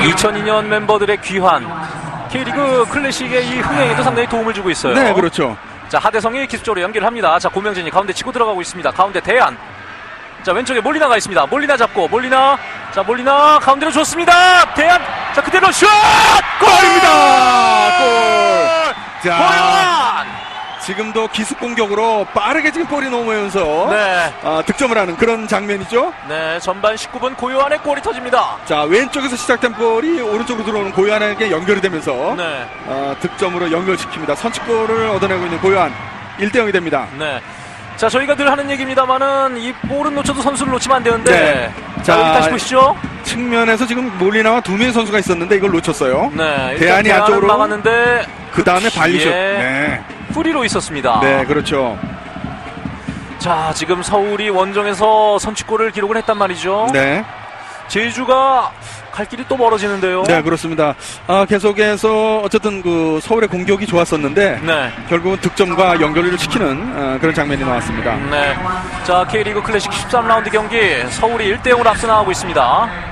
2002년 멤버들의 귀환. K리그 클래식의 이 흥행에도 상당히 도움을 주고 있어요. 네, 그렇죠. 자 하대성이 기습적으로 연결합니다. 자 고명진이 가운데 치고 들어가고 있습니다. 가운데 대안. 자 왼쪽에 몰리나가 있습니다. 몰리나 잡고 몰리나. 자 몰리나 가운데로 줬습니다. 대안. 자 그대로 슛! 골입니다. 골. 자. 지금도 기습 공격으로 빠르게 지금 볼이 넘어오면서 네. 아, 득점을 하는 그런 장면이죠. 네 전반 19분 고요한의 골이 터집니다. 자, 왼쪽에서 시작된 볼이 오른쪽으로 들어오는 고요한에게 연결이 되면서 네. 아, 득점으로 연결시킵니다. 선취골을 얻어내고 있는 고요한 1대 0이 됩니다. 네. 자 저희가 늘 하는 얘기입니다만은 이 볼은 놓쳐도 선수를 놓치면 안 되는데. 네. 자, 자, 여기 다시 보시죠. 측면에서 지금 몰리나와 두 명의 선수가 있었는데 이걸 놓쳤어요. 네. 대안이 안쪽으로 막았는데 그 다음에 발리슛. 예. 네. 프리로 있었습니다. 네, 그렇죠. 자 지금 서울이 원정에서 선취골을 기록을 했단 말이죠. 네. 제주가 갈 길이 또 멀어지는데요. 네, 그렇습니다. 아, 계속해서 어쨌든 그 서울의 공격이 좋았었는데 네. 결국은 득점과 연결을 시키는 아, 그런 장면이 나왔습니다. 네. 자 K리그 클래식 13라운드 경기 서울이 1대 0으로 앞서 나가고 있습니다.